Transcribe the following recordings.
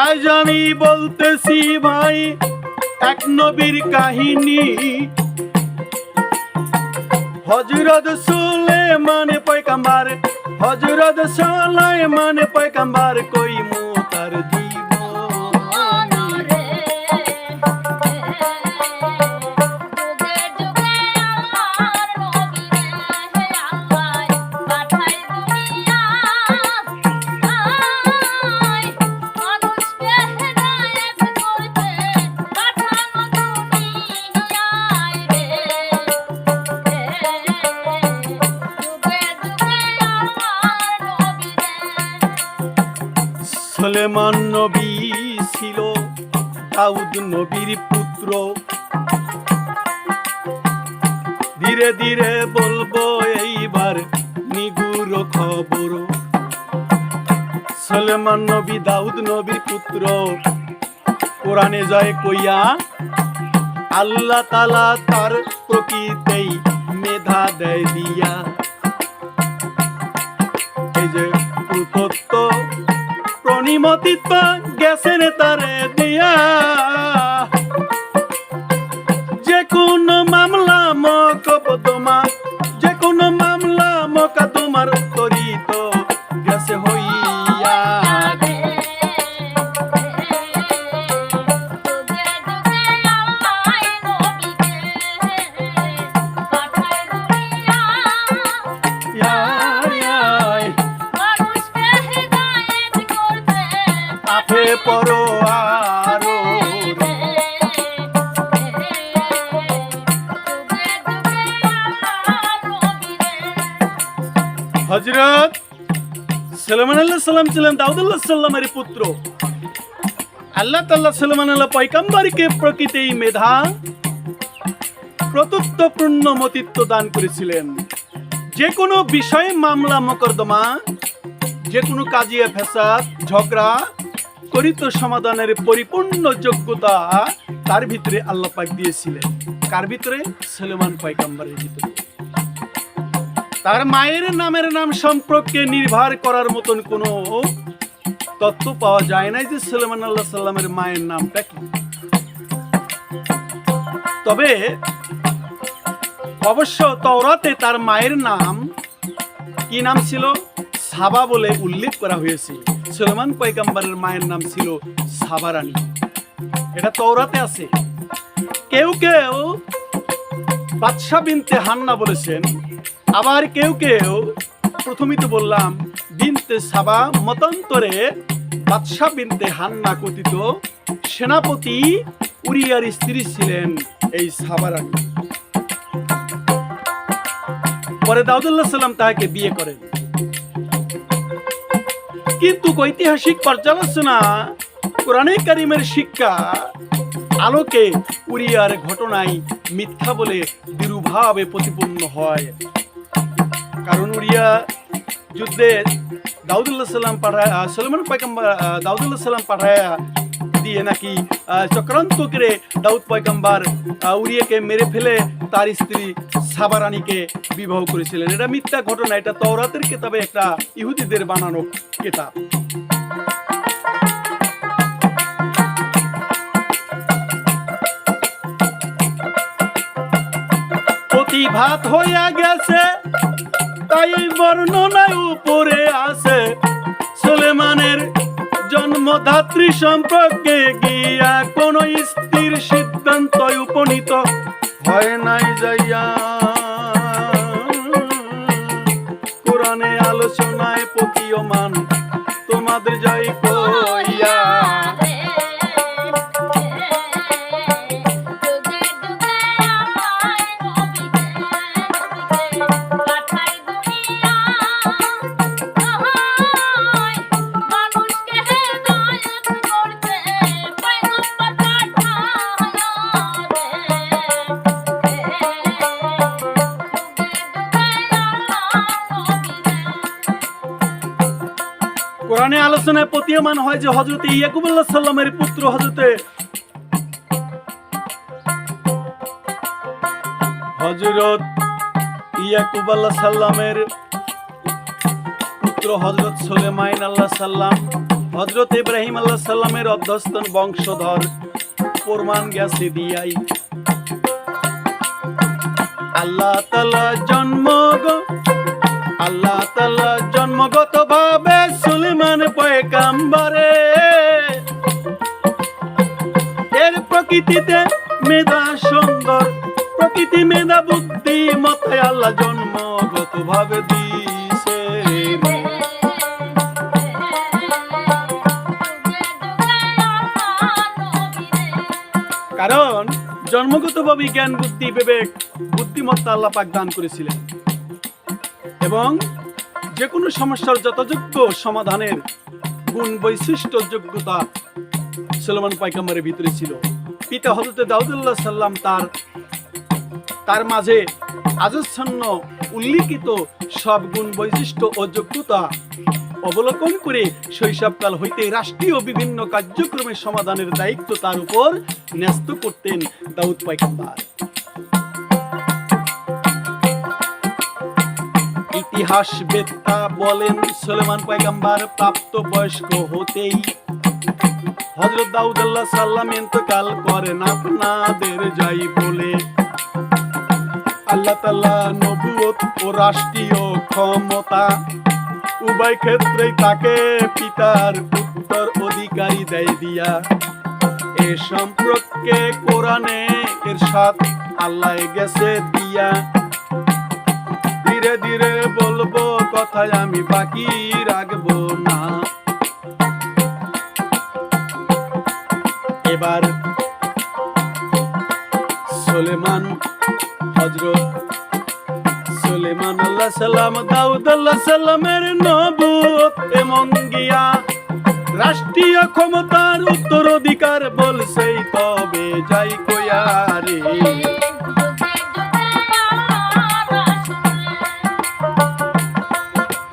আজ আমি বলতেছি ভাই, এক নবীর কাহিনী। হজরত সুলেমান পয়কাম্বার হজরত সুলেমান পয়কাম্বার কই মো তার জীবন? সুলেমান নবী ছিল, দাউদ নবীর পুত্র। ধীরে ধীরে বলব, এইবার নিগুর খবর। সুলেমান নবী, দাউদ নবীর পুত্র। কোরআনে যায় কইয়া, আল্লাহ তালা তার প্রকৃতেই people পরো আরও হজরত সালমান আল্লাহ সাল্লাম ছিলেন দাউদুল্লাহ সাল্লামের পুত্র। আল্লাহ তাল্লাহ সালমান আল্লাহ পয়কাম্বারকে প্রকৃতি মেধা প্রতুত্ব পূর্ণ মতিত্ব দান করেছিলেন। যে কোনো বিষয়ে মামলা, মকদ্দমা, যে কোনো কাজিয়া ফেসাদ ঝগড়া করিত সমাধানের পরিপূর্ণ যোগ্যতা তার ভিতরে আল্লাহ পাক দিয়েছিলেন। কার ভিতরে? সুলেমান পয়কাম্বারের ভিতরে। তার মায়ের নামের নাম সম্পর্কে নির্ভর করার মতন কোনো তত্ত্ব পাওয়া যায় নাই যে সুলেমান আল্লাহ সাল্লামের মায়ের নামটা কি। তবে অবশ্য তওরাতে তার মায়ের নাম কি নাম ছিল? সাবা বলে উল্লেখ করা হয়েছে। সুলেমান পয়গাম্বারের মায়ের নাম ছিল সাবা রানী এটা তওরাতে আছে। কেউ কেউ বাদশা বিনতে হান্না বলেছেন, আবার কেউ কেউ প্রথমেই তো বললাম, বিনতে সাবা মতান্তরে বাদশা বিনতে হান্না কথিত সেনাপতি উরিয়ার স্ত্রী ছিলেন এই সাবারানি। পরে দাউদুল্লাহ সাল্লাম তাকে বিয়ে করেন। কিন্তু ঐতিহাসিক পর্যালোচনা কোরআনে কারিমের শিক্ষা আলোকে উড়িয়ার ঘটনায় মিথ্যা বলে দৃঢ়ভাবে প্রতিপন্ন হয়। কারণ উড়িয়া যুদ্ধে দাউদুল্লাহ সাল্লাম পাঠায় সলমান পয়গম্বর দাউদুল্লাহ সাল্লাম পাঠায়া দিয়ে নাকি চক্রান্ত করে দাউদ পয়গম্বর আহ, উরিয়াকে মেরে ফেলে তার স্ত্রী সাবারানীকে বিবাহ করেছিলেন। এটা মিথ্যা ঘটনা, এটা তওরাতের কেতাবে একটা ইহুদিদের বানানো কেতাব। প্রতিভাত হইয়া গেছে, তাই বর্ণনায় উপরে আছে, সুলেমানের জন্মদাত্রী সম্পর্কে গিয়া কোন স্ত্রীর সিদ্ধান্ত উপনীত হয় নাই যাইয়া। আলোচনায় প্রতীয়মান তোমাদের যাই আলোচনায় হয় যে হজরত ইয়াকুবুল্লাহ সাল্লামের পুত্র হজরতে হজরত ইয়াকুব আল্লাহ সাল্লামের পুত্র হজরত সুলেমাইন আল্লাহ সাল্লাম হজরত ইব্রাহিম আল্লাহ সাল্লামের অধ্যস্তন বংশধর প্রমাণ গেছে দিয়াই। আল্লাহ তালা জন্ম আল্লাহ তালা জন্মগত ভাবে প্রকৃতিতে মেধা সুন্দর, প্রকৃতি মেধা বুদ্ধি মতায় আল্লাহ জন্মগত ভাবে দিছে কারণ জন্মগতভাবে জ্ঞান, বুদ্ধি, বিবেক, বুদ্ধিমত্তা আল্লাহ পাক দান করেছিলেন। এবং যে কোনো সমস্যার যথাযোগ্য সমাধানের গুণ বৈশিষ্ট্য যোগ্যতা সুলেমান পাইকাম্বারের ভিতরে ছিল। পিতা হজরতে দাউদুল্লাহ সাল্লাম তার তার মাঝে আজচ্ছন্ন উল্লিখিত সব গুণ বৈশিষ্ট্য ও যোগ্যতা অবলোকন করে শৈশবকাল হইতে রাষ্ট্রীয় বিভিন্ন কার্যক্রমের সমাধানের দায়িত্ব তার উপর ন্যস্ত করতেন দাউদ পাইকাম্বার ইতিহাস বেত্তা বলেন, সুলেমান পাইগাম্বার প্রাপ্ত বয়স্ক হতেই হজরত দাউদ আল্লাহ সাল্লাম ইন্তকাল করেন আপনাদের যাই বলে। আল্লাহ তাল্লাহ নবুয়ত ও রাষ্ট্রীয় ক্ষমতা উভয় তাকে পিতার অধিকারী দেয় দিয়া। এ সম্পর্কে কোরআনে এর সাথ আল্লাহ গেছে দিয়া। ধীরে ধীরে বলব, কথায় আমি বাকি রাখব না। এবার সুলেমান হজরত সুলেমান, আল্লাহ সাল্লাম দাউদ, আল্লাহ সাল্লামের নবুত এমন গিয়া রাষ্ট্রীয় ক্ষমতার উত্তরাধিকার বলছেই, তবে যাই কয়ারে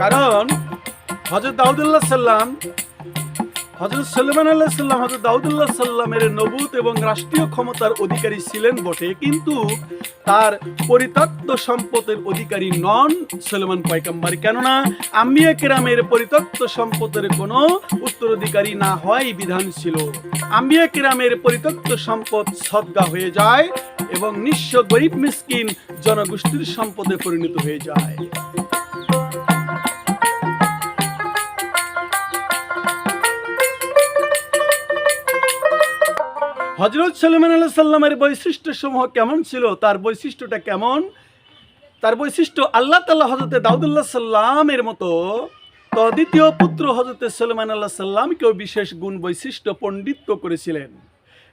কারণ হজরত দাউদুল্লাহ সাল্লাম হজরত সাল্লামান আল্লাহ সাল্লাম হজরত দাউদুল্লাহ সাল্লামের নবুত এবং রাষ্ট্রীয় ক্ষমতার অধিকারী ছিলেন বটে, কিন্তু তার পরিত্যক্ত সম্পদের অধিকারী নন সলমান পয়কাম্বার কেননা আম্বিয়া কেরামের পরিত্যক্ত সম্পদের কোনো উত্তরাধিকারী না হয় বিধান ছিল। আম্বিয়া কেরামের পরিত্যক্ত সম্পদ সদ্গা হয়ে যায় এবং নিঃস্ব গরিব মিসকিন জনগোষ্ঠীর সম্পদে পরিণত হয়ে যায়। হজরত সাল্লামান আল্লাহ সাল্লামের বৈশিষ্ট্য সমূহ কেমন ছিল? তার বৈশিষ্ট্যটা কেমন? তার বৈশিষ্ট্য আল্লাহ তাল্লাহ হজরতে দাউদুল্লাহ সাল্লামের মতো তদ্বিতীয় পুত্র হজরতে সাল্লামান আল্লাহ সাল্লামকেও বিশেষ গুণ বৈশিষ্ট্য পণ্ডিত্য করেছিলেন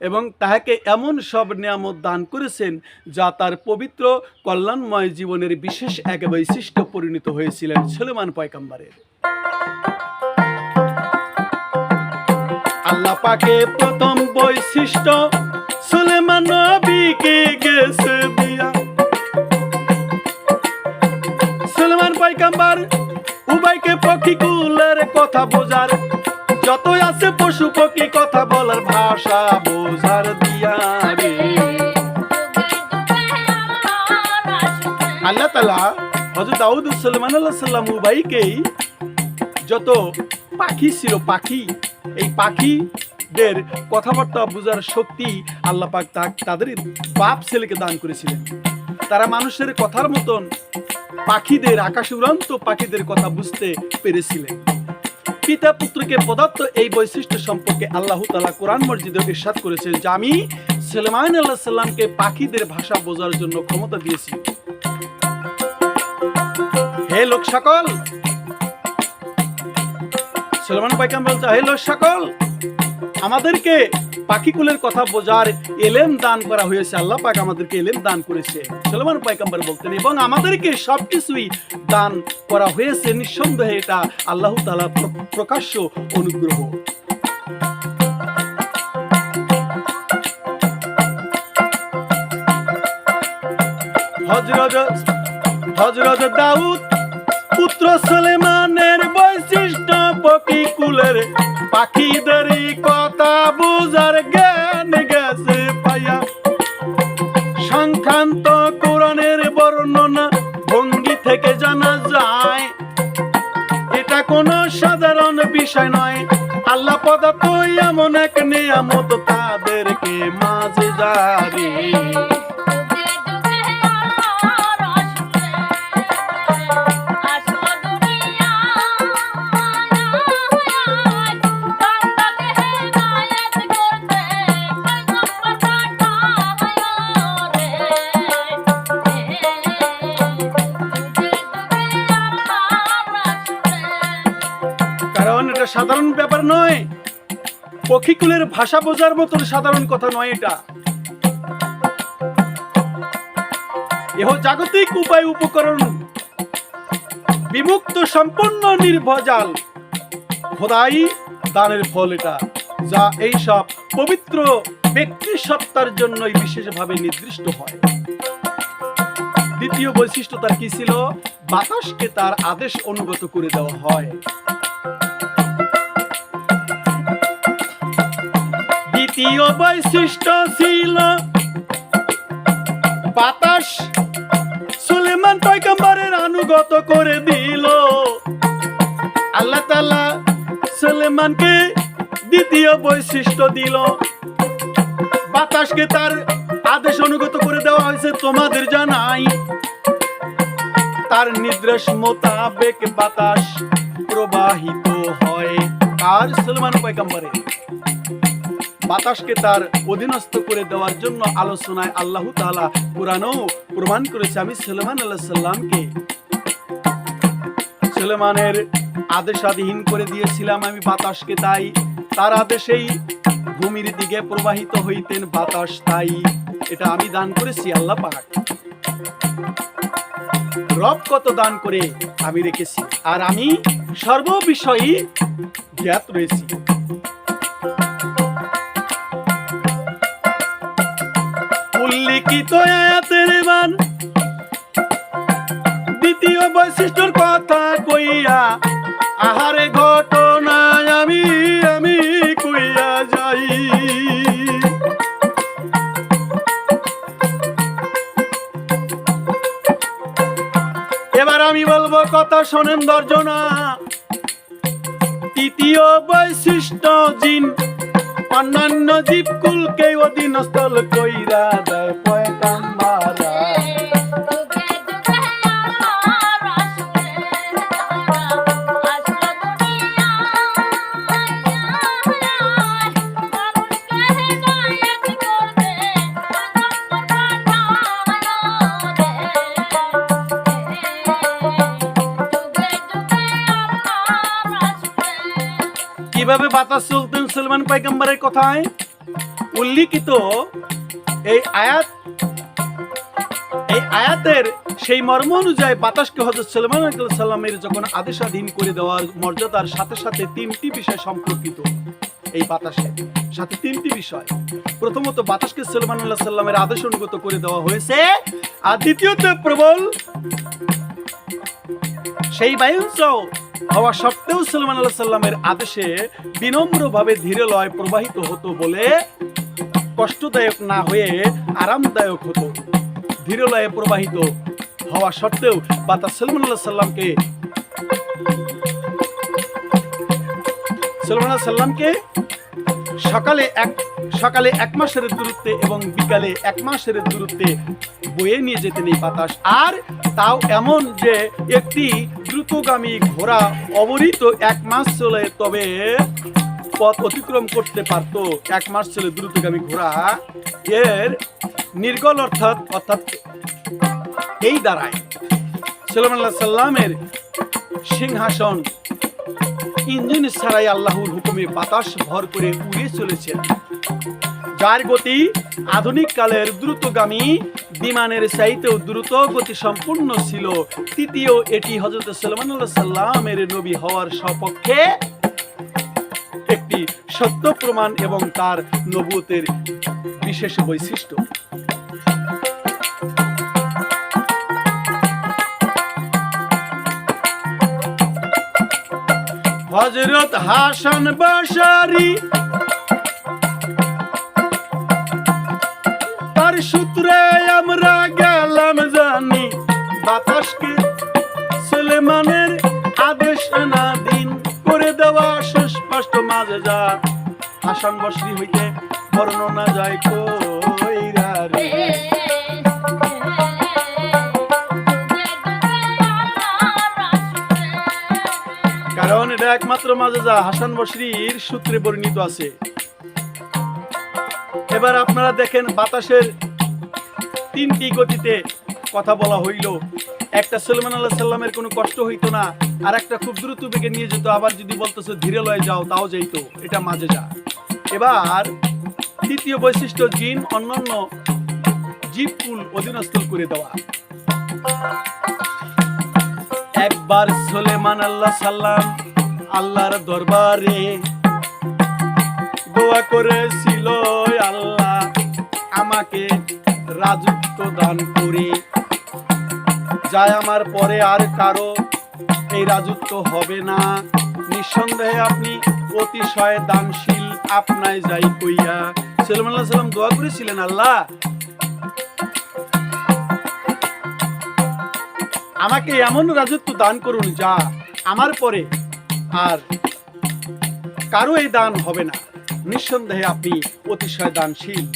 এবং তাহাকে এমন সব নিয়ামত দান করেছেন যা তার পবিত্র, কল্যাণময় জীবনের বিশেষ এক বৈশিষ্ট্য পরিণত হয়েছিলেন সুলেমান পয়কাম্বারের আল্লাহ পাকে প্রথম বৈশিষ্ট্য, সুলেমান নবীকে গেছে দিয়া সুলেমান পাইকাম্বার উবাইকে পক্ষী কুলের কথা বোঝার যত আছে পশু পক্ষী কথা বলার ভাষা বোঝার দিয়া। রে আল্লাহ তালা হজরত দাউদ সুলেমান আল্লাহ সাল্লাম উবাইকেই যত পাখি ছিল পাখি এই পাখিদের কথাবার্তা বোঝার শক্তি আল্লাহ পাক তা- তাদের বাপ ছেলেকে দান করেছিলেন। তারা মানুষের কথার মতন পাখিদের, আকাশে উড়ান্ত পাখিদের কথা বুঝতে পেরেছিলেন। পিতা পুত্রকে পদার্থ এই বৈশিষ্ট্য সম্পর্কে আল্লাহ তালা কোরআন মসজিদে ইরশাদ করেছেন যে, আমি সুলেমান আল্লাহ সাল্লামকে পাখিদের ভাষা বোঝার জন্য ক্ষমতা দিয়েছি। হে লোক সকল সুলেমান বলছে হে সকল, আমাদেরকে পাখিকুলের কথা বোঝার এলেম দান করা হয়েছে। আল্লাহ পাক আমাদেরকে এলেম দান করেছে। সুলেমান পাইকাম্বার বলতেন, এবং আমাদেরকে সবকিছুই দান করা হয়েছে। নিঃসন্দেহে এটা আল্লাহ তালা প্রকাশ্য অনুগ্রহ। হজরত হজরত দাউদ পুত্র সুলেমানের বৈশিষ্ট্য পকিকুলের পাখিদের কথা বুঝার জ্ঞান গেছে পাইয়া সংক্রান্ত কোরআনের বর্ণনা ভঙ্গি থেকে জানা যায়, এটা কোনো সাধারণ বিষয় নয়। আল্লাহ পদার্থ এমন এক নিয়ামত তাদেরকে মাঝে জারি ভাষা বোঝার মতন সাধারণ কথা নয় এটা। এহ জাগতিক উপায় উপকরণ। বিমুক্ত, সম্পূর্ণ, নির্ভজাল। খোদাই দানের ফল এটা, যা এই সব পবিত্র ব্যক্তি সত্তার জন্যই বিশেষভাবে নির্দিষ্ট হয়। দ্বিতীয় বৈশিষ্ট্য তার কি ছিল? বাতাসকে তার আদেশ অনুগত করে দেওয়া হয়। দ্বিতীয় বৈশিষ্ট্য ছিল। বাতাস সুলেমান পয়গম্বরের আনুগত করে দিল। আল্লাহ তাআলা সুলেমানকে দ্বিতীয় বৈশিষ্ট্য দিল। বাতাসকে তার আদেশ অনুগত করে দেওয়া হয়েছে, তোমাদের জানাই। তার নির্দেশ মোতাবেক বাতাস প্রবাহিত হয়। আর সুলেমান পয়গম্বরের বাতাসকে তার অধীনস্থ করে দেওয়ার জন্য আলোচনায় আল্লাহ তাআলা কোরআনও প্রমাণ করেছে, আমি সুলেমান আল্লাহ সাল্লামকে সুলেমানের আদেশাধীন করে দিয়েছিলাম আমি বাতাসকে, তাই তার আদেশেই ভূমির দিকে প্রবাহিত হইতেন বাতাস, তাই এটা আমি দান করেছি আল্লাহ পাক। রব কত দান করে আমি রেখেছি, আর আমি সর্ববিষয়ই জ্ঞাত রয়েছি। দ্বিতীয় বৈশিষ্ট্যর কথা কইয়া, আহারে ঘটনায় আমি আমি কইয়া যাই। এবার আমি বলব কথা শোনেন দর্জনা। তৃতীয় বৈশিষ্ট্য জিন অন্যান্য জীবকুলকে অধীনস্থল কইরা দেয় পয়গাম্বারা। কীভাবে বাতাস চলতেন সুলমান পয়গম্বরের কথায়? উল্লিখিত এই আয়াত, এই আয়াতের সেই মর্ম অনুযায়ী বাতাসকে হজরত সালমান সাল্লামের যখন আদেশাধীন করে দেওয়ার মর্যাদার সাথে সাথে তিনটি বিষয় সম্পর্কিত এই বাতাসের সাথে তিনটি বিষয়। প্রথমত, বাতাসকে সালমান আল্লাহ সাল্লামের আদেশ অনুগত করে দেওয়া হয়েছে। আর দ্বিতীয়ত প্রবল, সেই বায়ুঞ্চ হওয়া সত্ত্বেও সালমান আল্লাহ সাল্লামের আদেশে বিনম্রভাবে ধীরে লয় প্রবাহিত হতো বলে কষ্টদায়ক না হয়ে আরামদায়ক হতো। ধীরে লয়ে প্রবাহিত হওয়া সত্ত্বেও বাতাস সালমান আল্লাহ সাল্লামকে সালমান আল্লাহ সাল্লামকে সকালে এক সকালে এক মাসের দূরত্বে এবং বিকালে এক মাসের দূরত্বে বয়ে নিয়ে যেতেন এই বাতাস। আর তাও এমন যে একটি দ্রুতগামী ঘোড়া অবরিত এক মাস চলে, তবে পথ অতিক্রম করতে পারত এক মাস চলে দ্রুতগামী ঘোড়া। এর নির্গল অর্থাৎ অর্থাৎ এই দ্বারায় সাল্লামের সিংহাসন ইঞ্জিন ছাড়াই আল্লাহর হুকুমে বাতাস ভর করে উড়ে চলেছে যার গতি আধুনিক কালের দ্রুতগামী, বিমানের চাইতেও দ্রুত গতি সম্পূর্ণ ছিল, তৃতীয় এটি হজরত সাল্লাল্লাহু সাল্লামের নবী হওয়ার সপক্ষে একটি সত্য প্রমাণ এবং তার নবুতের বিশেষ বৈশিষ্ট্য। হজরত হাসান বাসারি তার সূত্রে আমরা গেলাম জানি, বাতাসকে সুলেমানের আদেশ না দিন, করে দেওয়া সুস্পষ্ট মাঝে যা হাসান বসরি হইতে বর্ণনা যায় কইরা একমাত্র যা হাসান বসরির সূত্রে বর্ণিত আছে। এবার আপনারা দেখেন বাতাসের তিনটি গতিতে কথা বলা হইল। একটা সুলেমান আল্লাহ সাল্লামের কোনো কষ্ট হইতো না আর একটা খুব দ্রুত বেগে নিয়ে যেত, আবার যদি বলতেছে ধীরে লয়ে যাও, তাও যাইতো। এটা মাঝে যা এবার তৃতীয় বৈশিষ্ট্য, জিন অন্যান্য জীবকুল অধীনস্থ করে দেওয়া। একবার সুলেমান আল্লাহ সাল্লাম আল্লাহর দরবারে। দোয়া করেছিল আল্লাহ আমাকে রাজত্ব দান করে। যায় আমার পরে আর কারও এই রাজত্ব হবে না। নিঃসন্দেহে আপনি অতিশয় দানশীল আপনায় যাই কইয়া। সাল্লাম সাল্লাম দোয়া করেছিলেন আল্লাহ। আমাকে এমন রাজত্ব দান করুন যা আমার পরে আর কারও এই দান হবে না। নিঃসন্দেহে আপনি অতিশয় দানশীল।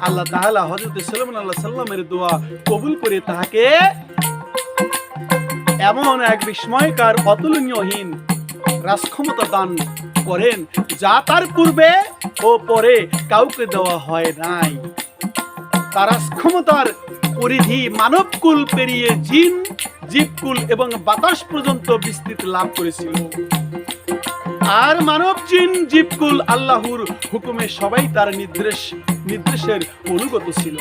আল্লাহ তাহলা হজরত সাল্লাম আল্লাহ সাল্লামের দোয়া কবুল করে তাহাকে এমন এক বিস্ময়কার, অতুলনীয়হীন রাজক্ষমতা দান করেন যা তার পূর্বে ও পরে কাউকে দেওয়া হয় নাই। তার রাজক্ষমতার পরিধি মানবকুল পেরিয়ে জিন জীবকুল এবং বাতাস পর্যন্ত বিস্তৃত লাভ করেছিল। আর মানব জিন জীবকুল আল্লাহর হুকুমে সবাই তার নির্দেশ, নির্দেশের অনুগত ছিল।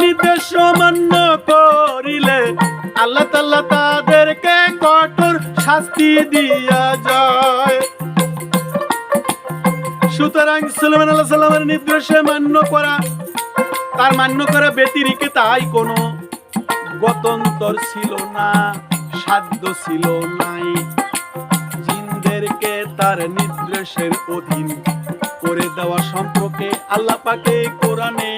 নির্দেশ অমান্য করিলে আল্লাহ তাল্লাহ তাদেরকে কঠোর শাস্তি দিয়া যায়। সুতরাং সুলেমান আল্লাহ সাল্লামের নির্দেশে মান্য করা, তার মান্য করা ব্যতিরিকে তাই কোনো গতন্তর ছিল না, সাধ্য ছিল নাই। জিনদেরকে তার নির্দেশের অধীন করে দেওয়া সম্পর্কে আল্লাহ পাকে কোরআনে